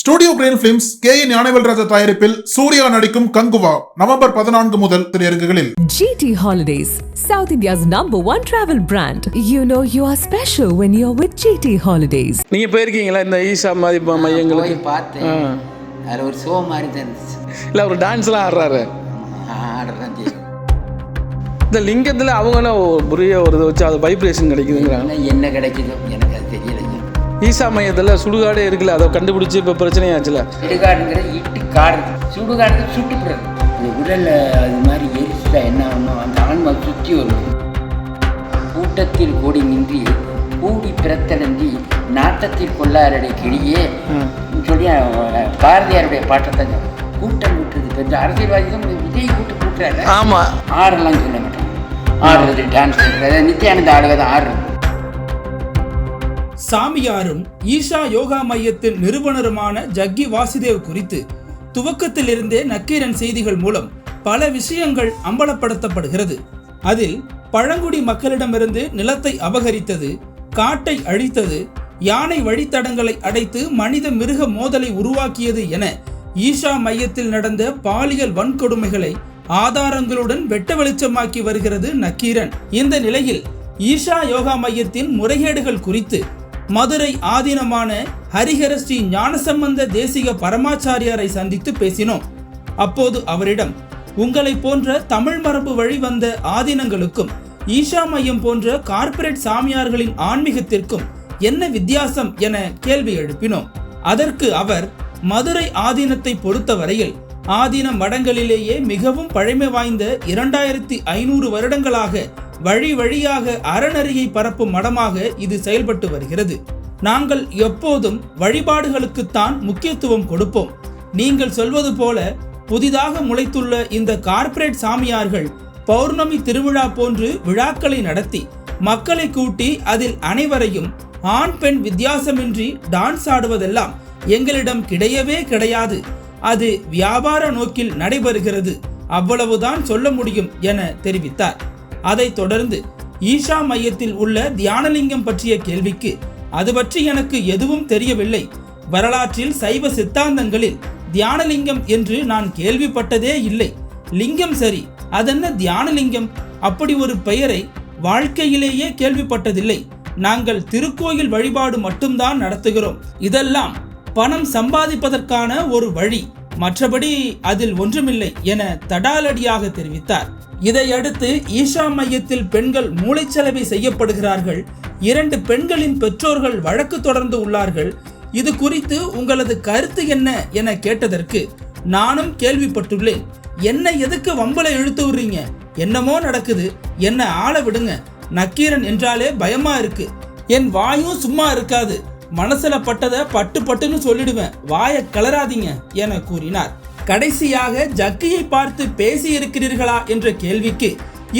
Studio green films K N Gnanavelraja தயாரிப்பில் சூர்யா நடிக்கும் கங்குவா நவம்பர் பதினான்கு முதல் திரையரங்குகளில். GT Holidays, South India's number one travel brand. You know you are special when you're with GT Holidays. நீங்கள் போயிருக்கீங்களா இந்த ஈஷா மாதிரி ப- மையங்களுக்கு போய் பார்த்தேன். அதில் ஒரு ஷோ மாதிரி தான் இருந்துச்சு இல்லை அவர் டான்ஸ்லாம் ஆடுறாரு. ஆடுறதான் இந்த லிங்கத்தில் அவங்கன்னா ஒரு புரிய ஒரு இதை வச்சு அது வைப்ரேஷன் கிடைக்குதுங்கிறாங்க. என்ன என்ன கிடைக்குதோ எனக்கு ஈஷா மையத்தில் சுடுகாடே இருக்குல்ல அதை கண்டுபிடிச்சி இப்போ பிரச்சனையாச்சுல இடுகாடுங்கிற இட்டு காடு சுடுகாடு சுட்டுப்படுறது இந்த உடலில் அது மாதிரி எரிச்சுட்டா என்ன ஆகணும் அந்த ஆன்மா சுற்றி வரும். கூட்டத்தில் கூடி நின்றி கூடி பிறத்தடந்தி நாட்டத்தில் கொள்ளாரடை கிளியே. சொல்லி பாரதியாருடைய பாட்டை சொல்றேன். கூட்டம் கூட்டுறது பெரிய அரசியல்வாதி தான் விஜய் கூட்டம் கூட்டுறாரு ஆமாம் ஆடலாம் சொல்ல மாட்டாங்க ஆடுறது டான்ஸ் பண்ணுறது நித்யானந்த ஆடுவது ஆடுறது சாமியாரும் ஈஷா யோகா மையத்தின் நிறுவனருமான ஜக்கி வாசுதேவ் குறித்து துவக்கத்திலிருந்தே நக்கீரன் செய்திகள் மூலம் பல விஷயங்கள் அம்பலப்படுத்தப்படுகிறது. அதில் பழங்குடி மக்களிடமிருந்து நிலத்தை அபகரித்தது காட்டை அழித்தது யானை வழித்தடங்களை அடைத்து மனித மிருக மோதலை உருவாக்கியது என ஈஷா மையத்தில் நடந்த பாலியல் வன்கொடுமைகளை ஆதாரங்களுடன் வெட்ட வெளிச்சமாக்கி வருகிறது நக்கீரன். இந்த நிலையில் ஈஷா யோகா மையத்தின் முறைகேடுகள் குறித்து மதுரை ஆதீனமான ஹரிஹர ஸ்ரீ ஞானசம்பந்த தேசிக பரமாச்சாரியாரை சந்தித்து பேசினோம். அப்போது அவரிடம் உங்களை போன்ற தமிழ் மரபு வழி வந்த ஆதீனங்களுக்கும் ஈஷா மையம் போன்ற கார்ப்பரேட் சாமியார்களின் ஆன்மீகத்திற்கும் என்ன வித்தியாசம் என கேள்வி எழுப்பினோம். அதற்கு அவர் மதுரை ஆதீனத்தை பொறுத்தவரையில் ஆதீன மடங்களிலேயே மிகவும் பழமை வாய்ந்த இரண்டாயிரத்தி ஐநூறு வருடங்களாக வழி வழியாக அறநெறியை பரப்பும் மடமாக இது செயல்பட்டு வருகிறது. நாங்கள் எப்போதும் வழிபாடுகளுக்குத்தான் முக்கியத்துவம் கொடுப்போம். நீங்கள் சொல்வது போல புதிதாக முளைத்துள்ள இந்த கார்ப்பரேட் சாமியார்கள் பௌர்ணமி திருவிழா போன்று விழாக்களை நடத்தி மக்களை கூட்டி அதில் அனைவரையும் ஆண் பெண் வித்தியாசமின்றி டான்ஸ் ஆடுவதெல்லாம் எங்களிடம் கிடையவே கிடையாது. அது வியாபார நோக்கில் நடைபெறுகிறது. அவ்வளவுதான் சொல்ல முடியும் என தெரிவித்தார். அதைத் தொடர்ந்து ஈஷா மையத்தில் உள்ள தியானலிங்கம் பற்றிய கேள்விக்கு அது பற்றி எனக்கு எதுவும் தெரியவில்லை. வரலாற்றில் சைவ சித்தாந்தங்களில் தியானலிங்கம் என்று நான் கேள்விப்பட்டதே இல்லை. லிங்கம் சரி அதென்ன தியானலிங்கம்? அப்படி ஒரு பெயரை வாழ்க்கையிலேயே கேள்விப்பட்டதில்லை. நாங்கள் திருக்கோயில் வழிபாடு மட்டும்தான் நடத்துகிறோம். இதெல்லாம் பணம் சம்பாதிப்பதற்கான ஒரு வழி. மற்றபடி அதில் ஒன்றுமில்லை என தடாலடியாக தெரிவித்தார். இதையடுத்து ஈஷா மையத்தில் பெண்கள் மூளைச்சலவை செய்யப்படுகிறார்கள். இரண்டு பெண்களின் பெற்றோர்கள் வழக்கு தொடர்ந்து உள்ளார்கள். இது குறித்து உங்களது கருத்து என்ன என கேட்டதற்கு நானும் கேள்விப்பட்டுள்ளேன். என்ன எதுக்கு வம்பல இழுத்து விடுறீங்க? என்னமோ நடக்குது. என்ன ஆள விடுங்க. நக்கீரன் என்றாலே பயமா இருக்கு. என் வாயும் சும்மா இருக்காது. மனசுல பட்டதை பட்டு பட்டுன்னு சொல்லிடுவேன். வாயை கலராதீங்க என கூறினார். கடைசியாக ஜக்கியை பார்த்து பேசி இருக்கிறீர்களா என்ற கேள்விக்கு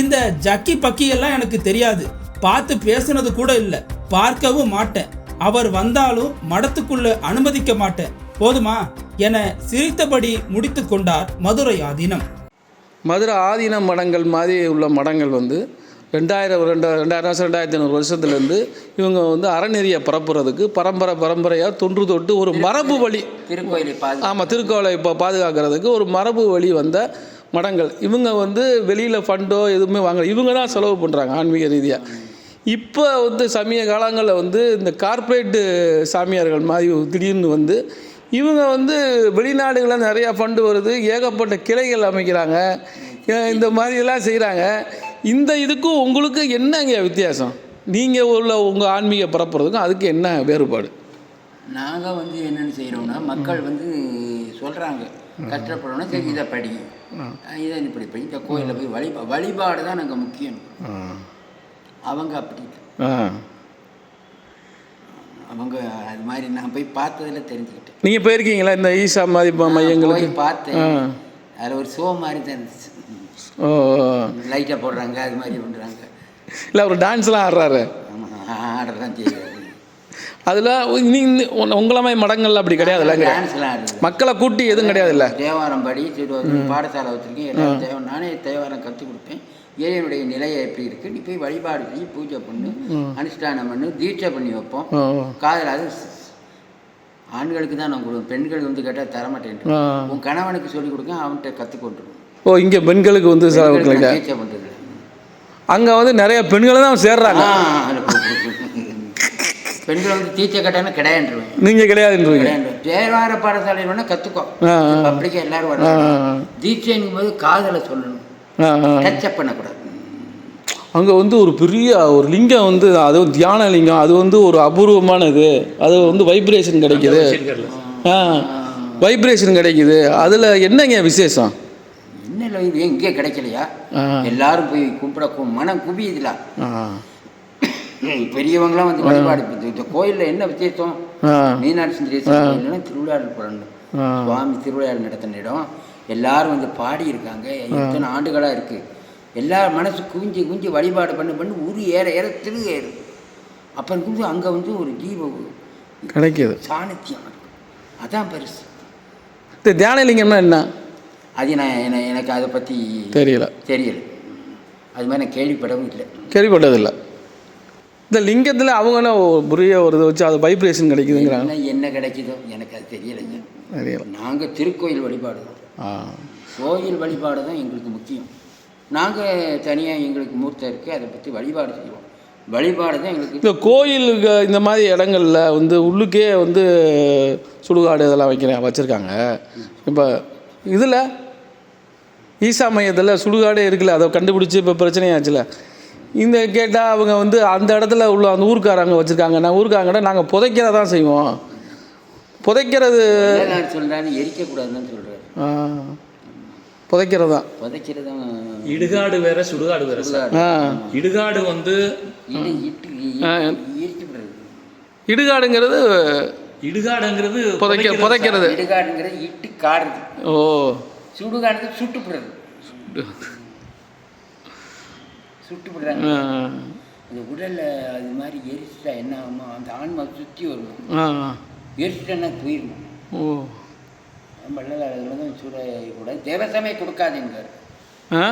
இந்த ஜக்கி பக்கியெல்லாம் எனக்கு தெரியாது. பார்த்து பேசுனது கூட இல்லை. பார்க்கவும் மாட்டேன். அவர் வந்தாலும் மடத்துக்குள்ள அனுமதிக்க மாட்டேன். போதுமா? என சிரித்தபடி முடித்து கொண்டார் மதுரை ஆதீனம். மதுரை ஆதீன மடங்கள் மாதிரி உள்ள மடங்கள் வந்து ரெண்டாயிரம் ரெண்டு ரெண்டாயிரம் வருஷம் ரெண்டாயிரத்தி ஐநூறு வருஷத்துலேருந்து இவங்க வந்து அறநெறியை பரப்புறதுக்கு பரம்பரை பரம்பரையாக தொன்று தொட்டு ஒரு மரபு வழி திருக்கோயிலை ஆமாம் திருக்கோளை இப்போ பாதுகாக்கிறதுக்கு ஒரு மரபு வழி வந்த மடங்கள். இவங்க வந்து வெளியில் ஃபண்டோ எதுவுமே வாங்கல. இவங்க தான் செலவு பண்ணுறாங்க ஆன்மீக ரீதியாக இப்போ வந்து சமீப காலங்களில் வந்து இந்த கார்ப்பரேட்டு சாமியார்கள் மாதிரி திடீர்னு வந்து இவங்க வந்து வெளிநாடுகளில் நிறையா ஃபண்டு வருது. ஏகப்பட்ட கிளைகள் அமைக்கிறாங்க. இந்த மாதிரியெல்லாம் செய்கிறாங்க இந்த இதுக்கும் உங்களுக்கு என்னங்க வித்தியாசம்? நீங்கள் உள்ள உங்கள் ஆன்மீக பரப்புறதுக்கும் அதுக்கு என்ன வேறுபாடு? நாங்கள் வந்து என்னென்னு செய்கிறோம்னா மக்கள் வந்து சொல்கிறாங்க கஷ்டப்படணும்னா சரி இதை படி. இதை இப்படி படி. இந்த கோயிலில் போய் வழிபா வழிபாடு தான் நாங்கள் முக்கியம். அவங்க அப்படி அவங்க அது மாதிரி நான் போய் பார்த்ததில் தெரிஞ்சுக்கிட்டேன். நீங்கள் போயிருக்கீங்களா இந்த ஈஷா மாதிரி போய் பார்த்தேன். அதில் ஒரு ஷோ மாதிரி தான் இருந்துச்சு. ஓ. லைட்டை போடுறாங்க அது மாதிரி பண்ணுறாங்க இல்லை அவர் டான்ஸ்லாம் ஆடுறாரு. ஆடுறதான் தெரியாது அதில் நீங்கள் உங்களை மாதிரி மடங்கள்ல அப்படி டான்ஸ்லாம் ஆடுது மக்களை கூட்டி எதுவும் கிடையாதுல்ல தேவாரம் படி பாடசாலை வச்சுருக்கேன் தேவ நானே தேவாரம் கற்றுக் கொடுப்பேன். இறைவனுடைய நிலை எப்படி இருக்குது நீ போய் வழிபாடு பண்ணி பூஜை பண்ணு அனுஷ்டானம் பண்ணு தீட்சை பண்ணி வைப்போம். காதில் அது ஆண்களுக்கு தான் நான் கொடுப்பேன் பெண்கள் வந்து கேட்டால் தரமாட்டேன். உன் கணவனுக்கு சொல்லிக் கொடுங்க அவன்கிட்ட கற்றுக்கொண்டுருவோம் ஓ இங்கே பெண்களுக்கு வந்து செலவு கிடைக்க பேச்சை பண்ணுறது அங்கே வந்து நிறைய பெண்கள் தான் சேர்றாங்க பெண்கள் வந்து டீச்சர் கேட்டாலும் கிடையாண்டுருவேன் நீங்கள் கிடையாதுன்றீங்க கிடையாது தேவார பாடசாலையில் வேணால் கற்றுக்கோ. பப்ளிக்காக எல்லாரும் ஆ, தீட்சைங்கும் போது காதலை சொல்லணும். டச்சப் பண்ணக்கூடாது அங்கே வந்து ஒரு பெரிய ஒரு லிங்கம் வந்து அது தியான லிங்கம் அது வந்து ஒரு அபூர்வமானது அது வந்து வைப்ரேஷன் கிடைக்குது வைப்ரேஷன் கிடைக்குது அதில் என்னங்க விசேஷம் என்ன இல்லை இது எங்கே கிடைக்கலையா. எல்லாரும் போய் கும்பிட கு- மனம் குவியுதுல. பெரியவங்களாம் வந்து வழிபாடு இந்த- கோயிலில் என்ன விசேஷம்? மீனாட்சி சுந்தரேஸ்வரர் கோயில்னா திருவிழாவில் போடணும். ஆ. சுவாமி திருவிழா நடத்தின இடம். எல்லாரும் வந்து பாடி இருக்காங்க. எத்தனை ஆண்டுகளாக இருக்கு. எல்லா மனசு குவிஞ்சு குவிஞ்சு வழிபாடு பண்ணி பண்ணி உரு ஏற ஏற திரு ஏறும். அப்போ இருக்கும்போது அங்கே வந்து ஒரு ஜீவ கிடைக்குது. சாணித்தியம். அதான் பெருசு. இந்த தியான லிங்கம்னா என்ன? அது நான் என- எனக்கு அதை பற்றி தெரியல. தெரியல. அது மாதிரி நான் கேள்விப்படவும் இல்லை. கேள்விப்பட்டதில்லை. இந்த லிங்கத்தில் அவங்க ஒரு புரிய ஒரு இதை வச்சு அது வைப்ரேஷன் கிடைக்குதுங்கிறாங்க? என்ன கிடைக்குதோ எனக்கு அது தெரியலைங்க தெரியல. நாங்கள் திருக்கோயில் வழிபாடு தான். கோயில் வழிபாடு தான் எங்களுக்கு முக்கியம். நாங்கள் தனியாக எங்களுக்கு மூர்த்தம் இருக்குது அதை பற்றி வழிபாடு செய்வோம். வழிபாடு தான் எங்களுக்கு இந்த கோயிலுக்கு இந்த மாதிரி இடங்கள்ல வந்து உள்ளுக்கே வந்து சுடுகாடு இதெல்லாம் வைக்கிறேன் வச்சுருக்காங்க. இப்போ இதில் ஈசா மையத்தில் சுடுகாடே இருக்குல்ல அதை கண்டுபிடிச்சி இப்போ பிரச்சனையாச்சுல இந்த கேட்டால் அவங்க வந்து அந்த இடத்துல உள்ள அந்த ஊருக்காரங்க வச்சுருக்காங்க. நான் ஊருக்காரங்கிட்ட நாங்கள் புதைக்கிறதா செய்வோம். புதைக்கிறது எல்லாரும் சொல்கிறாரு எரிக்கக்கூடாதுன்னு சொல்கிறாரு ஆ, புதைக்கிறது. தான் புதைக்கிறதும் இடுகாடு வேற சுடுகாடு வேற சார். ஆ. இடுகாடு வந்து இடுகாடுங்கிறது இடுகாடுங்கிறது புதைக்க புதைக்கிறது. இடுகாடுங்கிறது இட்டு காடுறது. ஓ. சுடுகாடுறது சுட்டுப்படுறது. சுட்டுப்படுறாங்க. அந்த உடலில் அது மாதிரி எரிச்சிட்டா என்ன ஆகுமோ அந்த ஆன்மா சுற்றி வரும்? ஆ. எரிச்சிட்டா போயிடணும் ஓ. வள்ளலாளர்களும் சுட கூட. தேவசமே கொடுக்காதுங்கிறார் ஆ?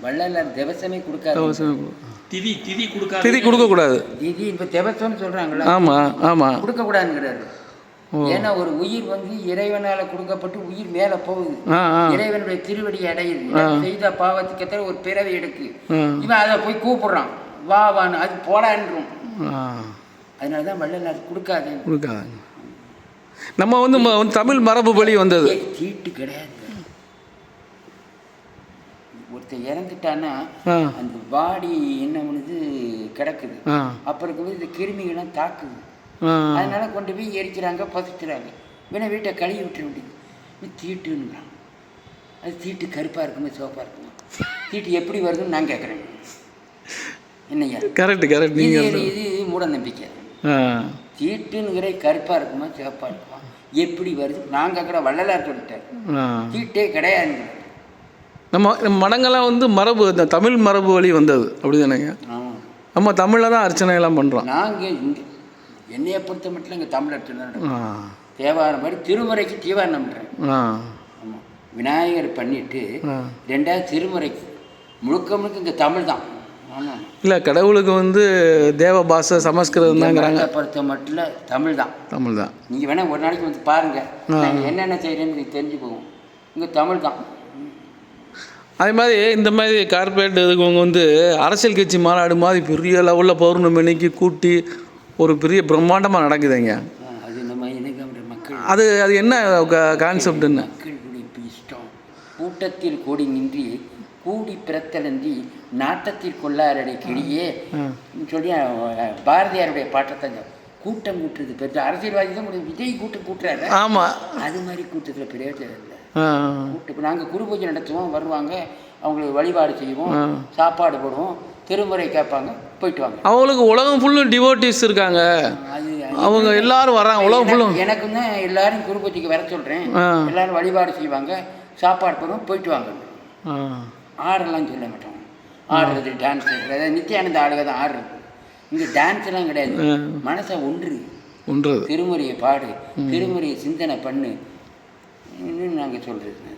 வள்ளலார் தேவசமே கொடுக்காது. திதி திதி கொடுக்காது திதி கொடுக்கக்கூடாது. இது இப்போ தேவசம்னு சொல்கிறாங்களா ஆமாம் ஆமாம் கொடுக்கக்கூடாதுங்கிறாரு. ஏன்னா ஒரு உயிர் வந்து இறைவனால கொடுக்கப்பட்டு உயிர் மேலே போகுது. இறைவனுடைய திருவடி அடையுது. செய்த பாவத்துக்கத்தர ஒரு பிறவி எடுக்கு. இவன் அதை போய் கூப்பிடுறான். வா வான்னு அது போடான்றும். ஆ. அதனால தான் வள்ளலார் கொடுக்காது. கொடுக்காதாங்க நம்ம வந்து தமிழ் மரபு படி வந்தது. தீட்டு கிடையாது. ஒருத்தர் இறந்துட்டான்னா அந்த பாடி என்ன பண்ணுது? கிடக்குது. அப்புறம் இந்த கிருமிகள்லாம் தாக்குது. அதனால கொண்டு போய் எரிக்கிறாங்க பசிக்கிறாங்க. வேணா வீட்டை கழுவி விட்டுற இது தீட்டுன்றான் அது தீட்டு கருப்பாக இருக்குமா சிவப்பாக இருக்குமா? தீட்டு எப்படி வருதுன்னு நான் கேட்குறேன். என்னய்யா? கரெக்ட் கரெக்ட் இது இது மூட நம்பிக்கை. தீட்டுங்கிற கருப்பாக இருக்குமா சிவப்பாக இருக்குமா? எப்படி வருது? நான் கேட்குற வள்ளலார் சொல்லிட்டார். ஆ. தீட்டே கிடையாதுங்கிறார் நம்ம மடங்கள்லாம் வந்து மரபு இந்த தமிழ் மரபு வழி வந்தது. அப்படி தானேங்க ஆமாம் நம்ம தமிழில் தான் அர்ச்சனை எல்லாம் பண்ணுறோம் நாங்கள் இங்கே என்னையை பொறுத்த மட்டும் இங்கே தமிழ் அர்ச்சனை நடக்கும். ஆ. தேவாரம் மாதிரி திருமுறைக்கு ஆ. ஆமாம் விநாயகர் பண்ணிட்டு. ரெண்டாவது திருமுறைக்கு முழுக்க முழுக்க இங்கே தமிழ் தான். இல்லை கடவுளுக்கு வந்து தேவ பாஷை சமஸ்கிருதம் தாங்கிறாங்க. பொறுத்த மட்டும் தமிழ் தான். தமிழ் தான். நீங்கள் வேணால் ஒரு நாளைக்கு வந்து பாருங்கள் நாங்கள் என்னென்ன செய்கிறேன்னு இது தெரிஞ்சு போகும் இங்கே தமிழ் தான். அதே மாதிரி இந்த மாதிரி கார்ப்பரேட் இதுக்கவங்க வந்து அரசியல் கட்சி மாநாடு மாதிரி பெரிய லெவலில் பௌர்ணமி அன்னைக்கு கூட்டி ஒரு பெரிய பிரம்மாண்டமாக நடக்குதுங்க. அது அது அது என்ன கான்செப்ட்னு கூட்டத்தில் கூடி நின்றி கூடி பிறத்தலன்றி நாட்டத்தில் கொள்ளாரடை கிளியே சொல்லி பாரதியாருடைய பாட்டத்தை கூட்டம் கூட்டுறது பெரிய அரசியல்வாதி தான் விஜய் கூட்டம் கூட்டுறாரு. ஆமாம் அது மாதிரி கூட்டத்தில் பிரயோஜனம் இல்லை. கூட்டு நாங்கள் குரு பூஜை நடத்துவோம் வருவாங்க அவங்களுக்கு வழிபாடு செய்வோம் சாப்பாடு போடுவோம் திருமுறை கேட்பாங்க. போயிட்டு வாங்க. அவங்களுக்கு உலகம் ஃபுல்லும் டிவோட்டிஸ் இருக்காங்க. அவங்க எல்லாரும் வர்றாங்க உலகம் ஃபுல்லும் எனக்கு தான் எல்லாரும் குரு பூஜைக்கு வர சொல்கிறேன். எல்லாரும் வழிபாடு செய்வாங்க. சாப்பாடு போடுவோம் போயிட்டு வாங்க. ஆ. ஆடெல்லாம் சொல்ல மாட்டோம். ஆடுறது டான்ஸ் அதாவது நித்யானந்த ஆடுக தான் ஆடுறது இங்கே டான்ஸ் எல்லாம் கிடையாது. மனசை ஒன்று. ஒன்றது. திருமுறையை பாடு. திருமுறையை சிந்தனை பண்ணு. நாங்கள் சொல்கிறது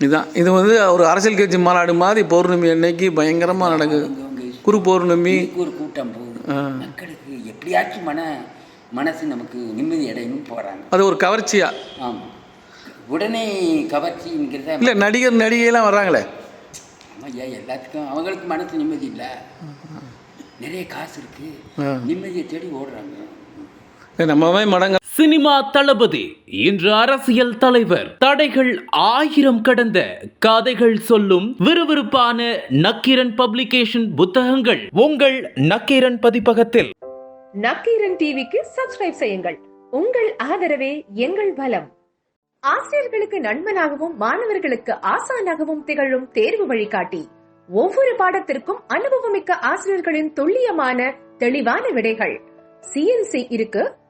இதுதான் இது வந்து ஒரு அரசியல் கட்சி மாநாடு மாதிரி பௌர்ணமி அன்னைக்கு பயங்கரமாக நடக்குது. குரு பௌர்ணமி. ஒரு கூட்டம் போகுது. மக்களுக்கு எப்படியாச்சும் மன மனசு நமக்கு நிம்மதி அடையணும் போகிறாங்க அது ஒரு கவர்ச்சியா? ஆமாம் உடனே கவர்ச்சிங்கிறத இல்லை நடிகர் நடிகையெல்லாம் வர்றாங்களே. ஐயா எல்லாத்துக்கும் அவங்களுக்கு மனசு நிம்மதி இல்லை. நிறைய காசு இருக்கு. நிம்மதியை தேடி ஓடுறாங்க. நம்மவே மடங்க சினிமா தளபதி இன்று அரசியல் தலைவர். தடைகள் ஆயிரம் கடந்த கதைகள் சொல்லும் விறுவிறுப்பான நக்கீரன் பப்ளிகேஷன் புத்தகங்கள் உங்கள் நக்கீரன் பதிப்பகத்தில். நக்கீரன் டிவிக்கு சப்ஸ்கிரைப் செய்யுங்கள். உங்கள் ஆதரவே எங்கள் பலம் ஆசிரியர்களுக்கு நண்பனாகவும் மாணவர்களுக்கு ஆசானாகவும் திகழும் தேர்வு வழிகாட்டி. ஒவ்வொரு பாடத்திற்கும் அனுபவமிக்க ஆசிரியர்களின் துல்லியமான தெளிவான விடைகள். சிஎன்சி இருக்கு.